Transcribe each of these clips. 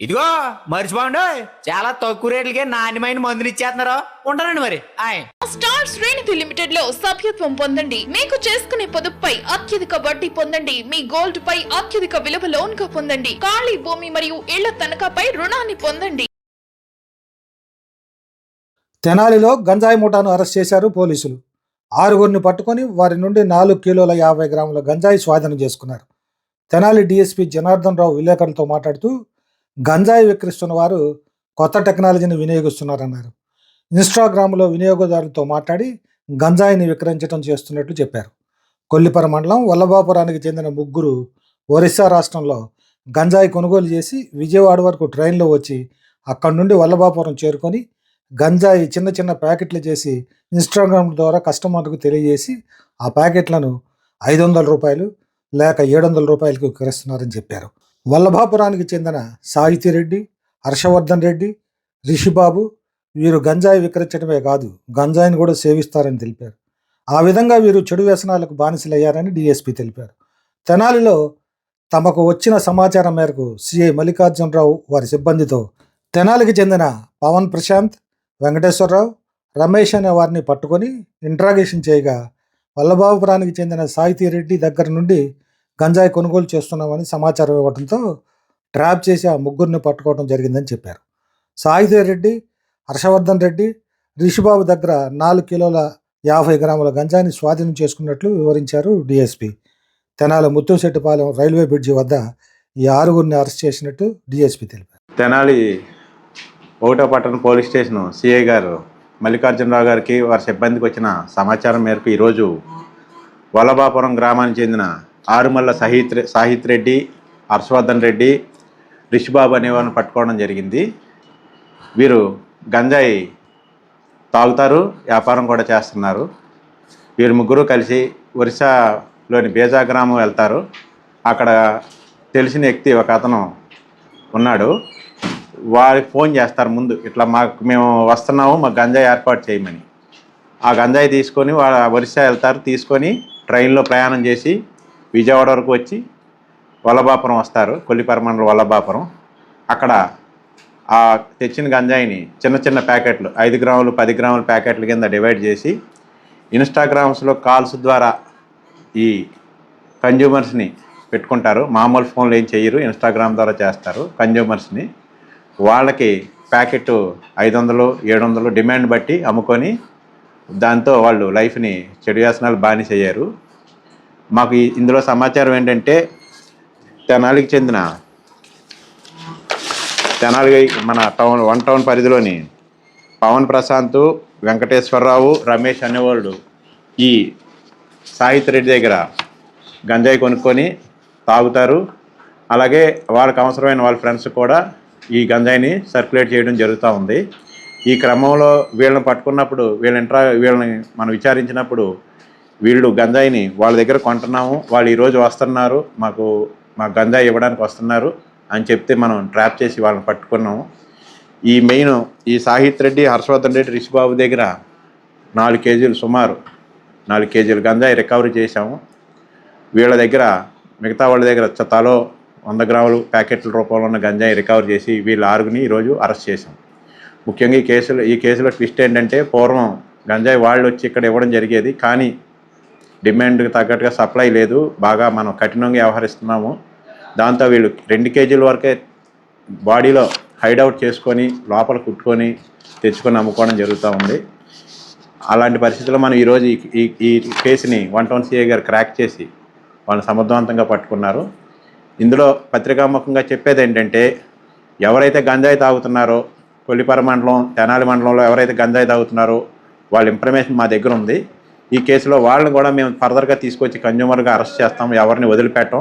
ఇదిగో మర్చిపోండి చాలా తక్కువ రేట్లకే నాణ్యమైన మందులు ఇచ్చేస్తున్నారు. ఉంటానండి మరి. ఆయ్. స్టార్ శ్రేణిధి లిమిటెడ్లో సభ్యత్వం పొందండి. మీకు చేసుకునే పొదుపుపై అత్యధిక వడ్డీ పొందండి. మీ గోల్డ్ పై అత్యధిక విలువ లోన్గా పొందండి. ఖాళీ భూమి మరియు ఇళ్ళ తనఖాపై రుణాన్ని పొందండి. తెనాలిలో గంజాయి ముఠాను అరెస్ట్ చేశారు పోలీసులు. ఆరుగురిని పట్టుకొని వారి నుండి నాలుగు కిలోల యాభై గ్రాముల గంజాయి స్వాధీనం చేసుకున్నారు. తెనాలి డీఎస్పీ జనార్దన్ రావు విలేకరులతో మాట్లాడుతూ గంజాయి విక్రిస్తున్న వారు కొత్త టెక్నాలజీని వినియోగిస్తున్నారన్నారు. ఇన్స్టాగ్రామ్లో వినియోగదారులతో మాట్లాడి గంజాయిని విక్రయించడం చేస్తున్నట్లు చెప్పారు. కొల్లిపర మండలం వల్లభాపురానికి చెందిన ముగ్గురు ఒరిస్సా రాష్ట్రంలో గంజాయి కొనుగోలు చేసి విజయవాడ వరకు ట్రైన్లో వచ్చి అక్కడి నుండి వల్లభాపురం చేరుకొని గంజాయి చిన్న చిన్న ప్యాకెట్లు చేసి ఇన్స్టాగ్రామ్ ద్వారా కస్టమర్కు తెలియజేసి ఆ ప్యాకెట్లను ఐదు వందల రూపాయలు లేక ఏడు వందల రూపాయలకు విక్రయిస్తున్నారని చెప్పారు. వల్లభాపురానికి చెందిన సాహితీరెడ్డి హర్షవర్ధన్ రెడ్డి రిషిబాబు వీరు గంజాయి విక్రయించడమే కాదు గంజాయిని కూడా సేవిస్తారని తెలిపారు. ఆ విధంగా వీరు చెడు వ్యసనాలకు బానిసలయ్యారని డీఎస్పీ తెలిపారు. తెనాలిలో తమకు వచ్చిన సమాచారం మేరకు సిఐ మల్లికార్జునరావు వారి సిబ్బందితో తెనాలికి చెందిన పవన్ ప్రశాంత్ వెంకటేశ్వరరావు రమేష్ అనే వారిని పట్టుకొని ఇంట్రాగేషన్ చేయగా వల్లభాపురానికి చెందిన సాహితీ రెడ్డి దగ్గర నుండి గంజాయి కొనుగోలు చేస్తున్నామని సమాచారం ఇవ్వడంతో ట్రాప్ చేసి ఆ ముగ్గురిని పట్టుకోవడం జరిగిందని చెప్పారు. సాహితీ రెడ్డి హర్షవర్ధన్ రెడ్డి రిషిబాబు దగ్గర నాలుగు కిలోల యాభై గ్రాముల గంజాయిని స్వాధీనం చేసుకున్నట్లు వివరించారు DSP. Tenali Muthusettipalem railway bridge వద్ద ఈ ఆరుగురిని అరెస్ట్ చేసినట్టు డిఎస్పి తెలిపారు. తెనాలి ఒకటో పట్టణ పోలీస్ స్టేషన్ సిఐ గారు మల్లికార్జునరావు గారికి వారి సిబ్బందికి వచ్చిన సమాచారం మేరకు ఈరోజు వల్లభాపురం గ్రామానికి చెందిన ఆరుమల్ల సహిత్ సాహిత్ రెడ్డి హర్షవర్ధన్ రెడ్డి రిషిబాబు అనే వారిని పట్టుకోవడం జరిగింది. వీరు గంజాయి తాగుతారు వ్యాపారం కూడా చేస్తున్నారు. వీరు ముగ్గురు కలిసి ఒరిస్సాలోని బేజా గ్రామం వెళ్తారు. అక్కడ తెలిసిన వ్యక్తి ఒక అతను ఉన్నాడు. వారికి ఫోన్ చేస్తారు ముందు ఇట్లా మాకు మేము వస్తున్నాము మాకు గంజాయి ఏర్పాటు చేయమని. ఆ గంజాయి తీసుకొని వాళ్ళ ఒరిస్సా వెళ్తారు తీసుకొని ట్రైన్లో ప్రయాణం చేసి విజయవాడ వరకు వచ్చి వల్లభాపురం వస్తారు కొల్లిపరమండల వల్లభాపురం. అక్కడ ఆ తెచ్చిన గంజాయిని చిన్న చిన్న ప్యాకెట్లు ఐదు గ్రాములు పది గ్రాముల ప్యాకెట్ల కింద డివైడ్ చేసి ఇన్స్టాగ్రామ్స్లో కాల్స్ ద్వారా ఈ కన్జ్యూమర్స్ని పెట్టుకుంటారు. మామూలు ఫోన్లు ఏం చేయరు ఇన్స్టాగ్రామ్ ద్వారా చేస్తారు కన్జ్యూమర్స్ని. వాళ్ళకి ప్యాకెట్ ఐదు వందలు ఏడు వందలు డిమాండ్ బట్టి అమ్ముకొని దాంతో వాళ్ళు లైఫ్ని చెడు వ్యసనాలు బానిసయ్యారు. మాకు ఇందులో సమాచారం ఏంటంటే తెనాలికి చెందిన తెనాలి మన టౌన్ వన్ టౌన్ పరిధిలోని పవన్ ప్రశాంత్ వెంకటేశ్వరరావు రమేష్ అనేవాళ్ళు ఈ సాహిత్ రెడ్డి దగ్గర గంజాయి కొనుక్కొని తాగుతారు. అలాగే వాళ్ళకి అవసరమైన వాళ్ళ ఫ్రెండ్స్ కూడా ఈ గంజాయిని సర్క్యులేట్ చేయడం జరుగుతూ ఉంది. ఈ క్రమంలో వీళ్ళని పట్టుకున్నప్పుడు వీళ్ళ ఇంట్రా వీళ్ళని మనం విచారించినప్పుడు వీళ్ళు గంజాయిని వాళ్ళ దగ్గర కొంటున్నాము వాళ్ళు ఈరోజు వస్తున్నారు మాకు మాకు గంజాయి ఇవ్వడానికి వస్తున్నారు అని చెప్తే మనం ట్రాప్ చేసి వాళ్ళని పట్టుకున్నాము. ఈ మెయిన్ ఈ సాహిత్ రెడ్డి హర్షవర్ధన్ రెడ్డి రిషిబాబు దగ్గర నాలుగు కేజీలు సుమారు నాలుగు కేజీలు గంజాయి రికవరీ చేశాము. వీళ్ళ దగ్గర మిగతా వాళ్ళ దగ్గర చతాలో తలో వంద గ్రాములు ప్యాకెట్ల రూపంలో ఉన్న గంజాయి రికవర్ చేసి వీళ్ళ ఆరుగుని ఈరోజు అరెస్ట్ చేశాం ముఖ్యంగా ఈ కేసులో ఈ కేసులో ట్విస్ట్ ఏంటంటే పూర్వం గంజాయి వాళ్ళు వచ్చి ఇక్కడ ఇవ్వడం జరిగేది కానీ డిమాండ్కి తగ్గట్టుగా సప్లై లేదు బాగా మనం కఠినంగా వ్యవహరిస్తున్నాము. దాంతో వీళ్ళు రెండు కేజీల వరకే బాడీలో హైడౌట్ చేసుకొని లోపల కుట్టుకొని తెచ్చుకొని అమ్ముకోవడం జరుగుతూ ఉంది. అలాంటి పరిస్థితుల్లో మనం ఈరోజు ఈ ఈ కేసుని వన్ టౌన్ సిఐ గారు క్రాక్ చేసి వాళ్ళని సమర్థవంతంగా పట్టుకున్నారు. ఇందులో పత్రికాముఖంగా చెప్పేది ఏంటంటే ఎవరైతే గంజాయి తాగుతున్నారో కొల్లిపర మండలం తెనాలి మండలంలో ఎవరైతే గంజాయి తాగుతున్నారో వాళ్ళ ఇన్ఫర్మేషన్ మా దగ్గర ఉంది. ఈ కేసులో వాళ్ళని కూడా మేము ఫర్దర్గా తీసుకొచ్చి కన్జ్యూమర్గా అరెస్ట్ చేస్తాం ఎవరిని వదిలిపెట్టం.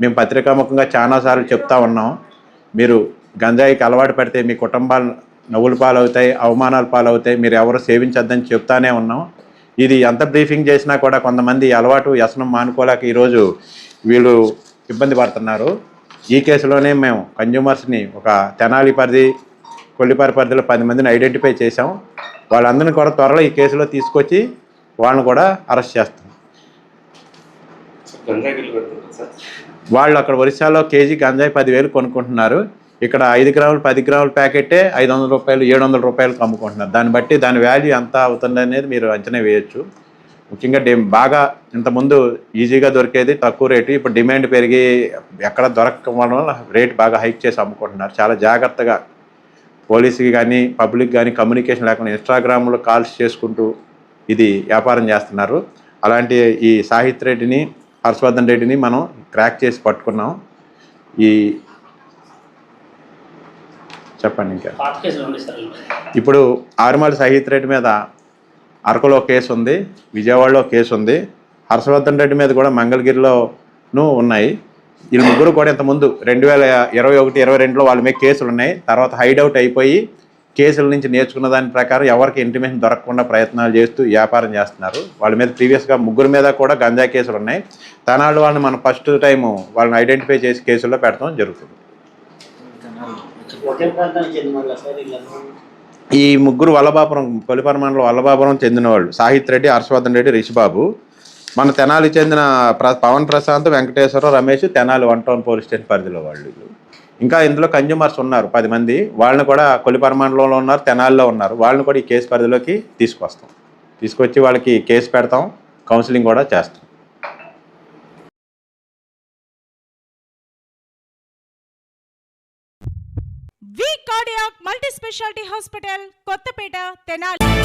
మేము పత్రికాముఖంగా చాలాసార్లు చెప్తా ఉన్నాం. మీరు గంజాయికి అలవాటు పెడితే మీ కుటుంబాలు నవ్వుల పాలవుతాయి అవమానాల పాలవుతాయి మీరు ఎవరు సేవించొద్దని చెప్తానే ఉన్నాం. ఇది ఎంత బ్రీఫింగ్ చేసినా కూడా కొంతమంది అలవాటు వ్యసనం మానుకోలేక ఈరోజు వీళ్ళు ఇబ్బంది పడుతున్నారు. ఈ కేసులోనే మేము కన్జ్యూమర్స్ని ఒక తెనాలి పరిధి కొల్లిపారి పరిధిలో పది మందిని ఐడెంటిఫై చేశాం. వాళ్ళందరినీ కూడా త్వరలో ఈ కేసులో తీసుకొచ్చి వాళ్ళని కూడా అరెస్ట్ చేస్తాం. వాళ్ళు అక్కడ ఒరిస్సాలో కేజీ గంజాయి పదివేలు కొనుక్కుంటున్నారు. ఇక్కడ ఐదు గ్రాములు పది గ్రాముల ప్యాకెటే ఐదు వందల రూపాయలు ఏడు వందల రూపాయలకు అమ్ముకుంటున్నారు. దాన్ని బట్టి దాని వాల్యూ ఎంత అవుతుంది అనేది మీరు అంచనా వేయొచ్చు. ముఖ్యంగా డి బాగా ఇంతకుముందు ఈజీగా దొరికేది తక్కువ రేటు ఇప్పుడు డిమాండ్ పెరిగి ఎక్కడ దొరకకపోవడం వల్ల రేట్ బాగా హైక్ చేసి అమ్ముకుంటున్నారు. చాలా జాగ్రత్తగా పోలీసుకి కానీ పబ్లిక్ కానీ కమ్యూనికేషన్ లేకుండా ఇన్స్టాగ్రామ్లో కాల్స్ చేసుకుంటూ ఇది వ్యాపారం చేస్తున్నారు. అలాంటి ఈ సాహిత్ రెడ్డిని హర్షవర్ధన్ రెడ్డిని మనం క్రాక్ చేసి పట్టుకున్నాం. ఈ చెప్పండి ఇంకా. ఇప్పుడు ఆరుమాలి సాహిత్ రెడ్డి మీద అరకులో కేసు ఉంది విజయవాడలో కేసు ఉంది. హర్షవర్ధన్ రెడ్డి మీద కూడా మంగళగిరిలోనూ ఉన్నాయి. వీళ్ళు ముగ్గురు కూడా ఇంతకుముందు రెండు వేల ఇరవై ఒకటి ఇరవై రెండులో వాళ్ళ మీద కేసులు ఉన్నాయి. తర్వాత హైడౌట్ అయిపోయి కేసుల నుంచి నేర్చుకున్న దాని ప్రకారం ఎవరికి ఇంటిమేషన్ దొరకకుండా ప్రయత్నాలు చేస్తూ వ్యాపారం చేస్తున్నారు. వాళ్ళ మీద ప్రీవియస్గా ముగ్గురు మీద కూడా గంజా కేసులు ఉన్నాయి. తనాళ్ళు వాళ్ళని మనం ఫస్ట్ టైం వాళ్ళని ఐడెంటిఫై చేసి కేసుల్లో పెట్టడం జరుగుతుంది. ఈ ముగ్గురు వల్లభాపురం కొలిపర మండలం వల్లభాపురం చెందిన వాళ్ళు సాహిత్ రెడ్డి హర్షవర్ధన్ రెడ్డి రిషిబాబు. మన తెనాలి చెందిన ప్ర Pawan Prashanth Venkateswararao Ramesh Tenali one town police station పరిధిలో వీళ్ళు. ఇంకా ఇందులో కన్జ్యూమర్స్ ఉన్నారు పది మంది. వాళ్ళని కూడా కొలిపర ఉన్నారు తెనాలిలో ఉన్నారు. వాళ్ళని కూడా ఈ కేసు పరిధిలోకి తీసుకొస్తాం. తీసుకొచ్చి వాళ్ళకి కేసు పెడతాం కౌన్సిలింగ్ కూడా చేస్తాం. V cardiac multi speciality hospital Kothapeta Tenali.